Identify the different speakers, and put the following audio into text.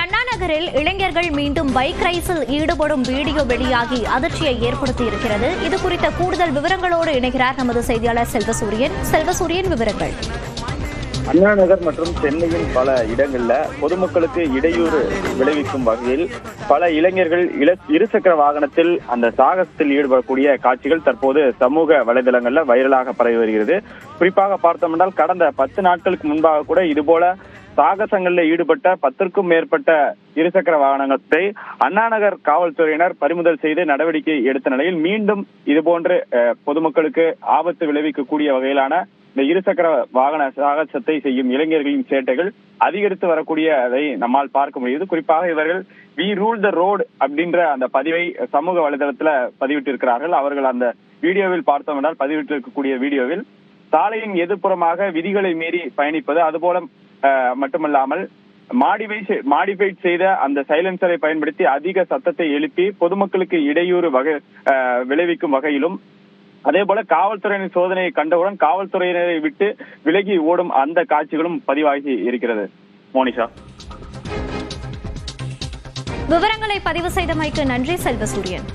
Speaker 1: அண்ணா நகரில் இளைஞர்கள் மீண்டும் பைக் ரைஸில் ஈடுபடும் வீடியோ வெளியாகி அதிர்ச்சியை ஏற்படுத்தி இருக்கிறது இது குறித்த கூடுதல் விவரங்களோடு இணைகிறார் நமது செய்தியாளர் செல்வசூரியன். செல்வசூரியன் விவரங்கள்.
Speaker 2: அண்ணா நகர் மற்றும் சென்னையின் பல இடங்கள்ல பொதுமக்களுக்கு இடையூறு விளைவிக்கும் வகையில் பல இளைஞர்கள் இல இருசக்கர வாகனத்தில் அந்த சாகசத்தில் ஈடுபடக்கூடிய காட்சிகள் தற்போது சமூக வலைதளங்கள்ல வைரலாக பரவி வருகிறது. குறிப்பாக பார்த்தோம் என்றால் கடந்த பத்து நாட்களுக்கு முன்பாக கூட இதுபோல சாகசங்களில் ஈடுபட்ட பத்திற்கும் மேற்பட்ட இருசக்கர வாகனத்தை அண்ணாநகர் காவல்துறையினர் பறிமுதல் செய்து நடவடிக்கை எடுத்த நிலையில் மீண்டும் இதுபோன்று பொதுமக்களுக்கு ஆபத்து விளைவிக்கக்கூடிய வகையிலான இந்த இருசக்கர வாகன சாகசத்தை செய்யும் இளைஞர்களின் சேட்டைகள் அதிகரித்து வரக்கூடியதை நம்மால் பார்க்க முடியுது. குறிப்பாக இவர்கள் வி ரூல் த ரோடு அப்படின்ற அந்த பதிவை சமூக வலைதளத்துல பதிவிட்டிருக்கிறார்கள். அவர்கள் அந்த வீடியோவில் பார்த்தோம் என்றால் பதிவிட்டிருக்கக்கூடிய வீடியோவில் சாலையின் எதிர்ப்புறமாக விதிகளை மீறி பயணிப்பது அதுபோல மட்டுமல்லாமல் மாடிஃபை மாடிஃபைட் செய்த அந்த சைலன்சரை பயன்படுத்தி அதிக சத்தத்தை எழுப்பி பொதுமக்களுக்கு இடையூறு வகை விளைவிக்கும் வகையிலும் அதே போல காவல்துறையினர் சோதனையை கண்டவுடன் காவல்துறையினரை விட்டு விலகி ஓடும் அந்த காட்சிகளும் பதிவாகி இருக்கிறது. மோனிஷா.
Speaker 1: விவரங்களை பதிவு செய்தமைக்கு நன்றி செல்வசூரியன்